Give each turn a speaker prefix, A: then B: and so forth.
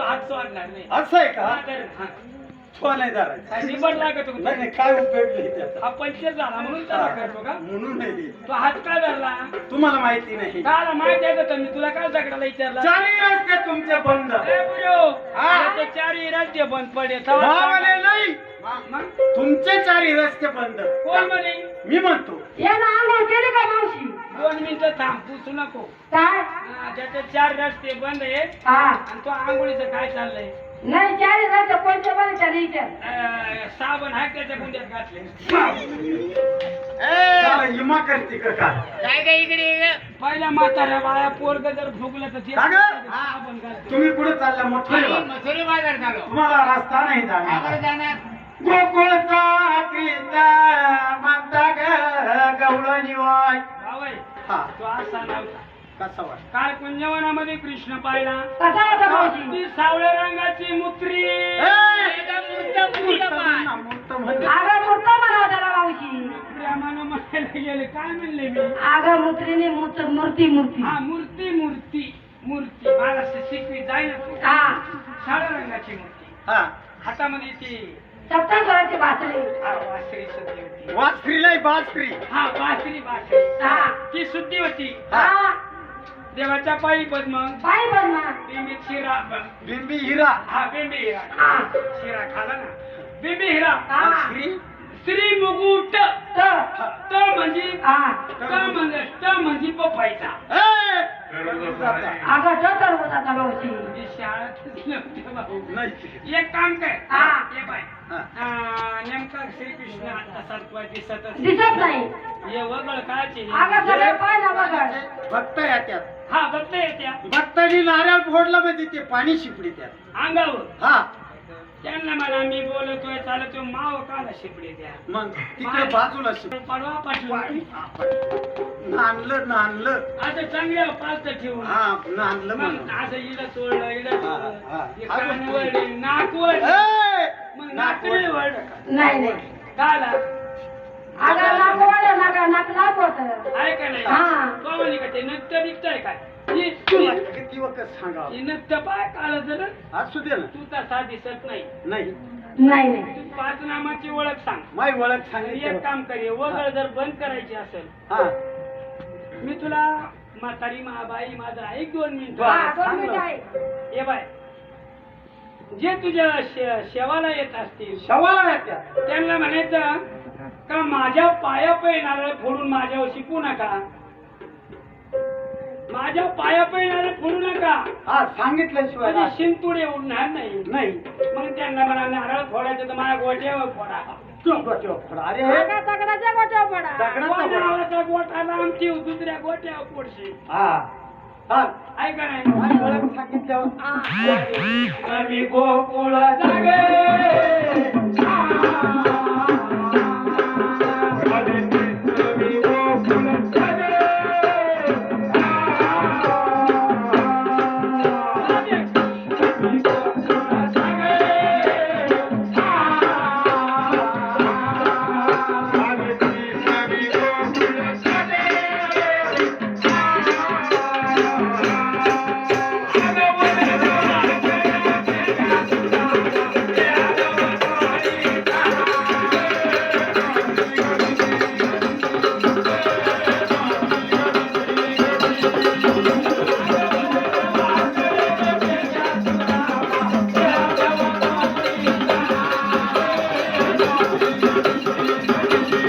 A: तो हात सोडणार नाही.
B: असं आहे का?
A: धर.
B: छो नाही धरायचं.
A: काय निबड लागत होता.
B: नाही नाही काय उपयोग नाही त्याचा.
A: हा पंचर झाला म्हणून त्याला करतो का?
B: म्हणून नाही
A: तो हात का धरला?
B: तुम्हाला माहिती नाही.
A: काला माहिती आहे का मी तुला काय सगळ्याला विचारला?
B: चारही रस्ते तुमचे बंद.
A: ए,
B: हा?
A: आता चारही रस्ते बंद पडे
B: भावाले नाही.
A: मग
B: तुमचे चारही रस्ते बंद.
A: कोण म्हणे?
B: मी म्हणतो.
C: यानं आंघोळ केली का मावशी?
A: मिनिटं थांब पुसू नको.
C: काय?
A: हा, त्याचे चार रस्ते बंद आहेत
C: हा.
A: आणि तो आंघोळीचं काय चाललंय?
C: नाही चारी जायचं कोणत्या बरं विचार
A: अं, साबण आहे त्याच्या गुंड्यात घातले?
B: त्याला हिमा करते का? काय
A: काय काय इकडे ये. पहिल्या म्हाताऱ्या बाया पोरग जर फुगलं तर ते
B: का ग?
A: साबण घालते.
B: तुम्ही कुठे चालला? मोठं
A: मसुरी बाजार झालो
B: तुम्हाला रस्ता नाही जाणार. गोकुळचा कृष्ण म्हणता ग गवळ निवाय हा.
A: तो असा नव्हता
B: कसा वाट
A: काल कुंजवनामध्ये कृष्ण पाहिला.
C: कसा होता मावशी
A: ती सावळ्या रंगाची मुत्री.
B: मूर्त म्हणजे
C: अगं मूर्त म्हणावं त्याला मावशी.
A: प्रेमानं म्हणायला गेले. काय म्हणले मी?
C: अगं मूर्तीने मूर्त मूर्ती मूर्ती.
A: हा मूर्ती मूर्ती मूर्ती. मला शिकवी तू.
C: हा.
A: सावळ्या रंगाची मूर्ती.
B: हा.
A: हातामध्ये ती
C: सप्तांतराची बासरी
A: हा, वासरी होती.
B: नाही बास्त्री
A: हा बासरी बासरी
C: हा.
A: ती शुद्धी होती.
C: हा.
A: देवाच्या पायी पद्म.
C: बाई बनमा
A: बिंबी शिरा
B: बिंबी हिरा.
A: हा बिंबी हिरा.
C: हा.
A: शिरा खाला ना. बिंबी हिरा.
C: हा.
B: श्री
A: श्री मुकुट.
C: त.
A: त म्हणजे
C: हा.
A: त म्हणजे त म्हणजे पप्पायचा
B: ए!
C: अगं तो तर होता त्या मावशी
A: ही शाळेतच नव्हते भाऊ.
B: नाही.
A: एक काम कर.
C: हा.
A: ये बाय
B: हा.
A: आ, नेमका श्रीकृष्ण आता सातवा दिसत.
C: दिसत नाही.
A: हे वगळ कायचे
C: अगं सगळे बघ
B: भक्त या त्यात.
A: हा बघता येत्या.
B: भक्तांनी नारळ फोडला म्हणजे ते पाणी शिपडी त्यात
A: अंगावर.
B: हा.
A: त्यांना म्हणा मी बोलतोय चालतोय माव काला शिपडे द्या.
B: मग तिकडे बाजूला शिपडी
A: पडवा पाठवून.
B: नांदलं नांदलं
A: असं चांगल्या पालत ठेवून.
B: हा
A: मग असं इडं चोळलं इडं चोळलं. कान वळले नाक वळले
B: ए!
A: मग
B: नाक
A: नाक
B: वर.
A: वळलं
C: नाही नाही.
A: काला.
C: अगं नाक वाढ नाका नाक लाभ होत
A: आहे का नाही?
C: हा.
A: म्हणे का ते नृत्य बिकतंय काय
B: वखत सांगावं.
A: ही नृत्य पाय काल जर
B: असू दे ना.
A: तू तसा दिसत नाही.
B: नाही.
C: नाही नाही.
A: तू पाच नामाची ओळख सांग.
B: माय ओळख
A: आणि एक काम कर हे वगळ जर बंद करायची असेल
B: हा.
A: मी तुला म्हातारी महाबाई माझा ऐक दोन मिनिट
C: हा, दोन मिनिटं आहे.
A: ये बाय. जे तुझ्या शे- शेवाला येत असतील
B: शवाला येत्या
A: त्यांना म्हणायचं का माझ्या पाया पै नारळ फोडून माझ्यावर शिकू नका? माझ्या पाया पै नारळ फोडू नका.
B: हा सांगितल्याशिवाय
A: म्हणजे
B: राहत
A: शिंतुडे उडणार नाही.
B: नाही.
A: मग त्यांना म्हणा नारळ फोडायचं तर माझ्या गोट्यावर फोडा.
B: चोप, चोप, फोडा. अरे
C: दगडाच्या गोट्या
B: दगडाचा फोडा.
A: नावाचा गोठा लांबची दुसऱ्या गोट्यावर फोडशी.
B: हा. हा.
A: ऐका नाही
B: सांगितल्यावर.
A: आम्ही गोकुळ जागे. Thank you.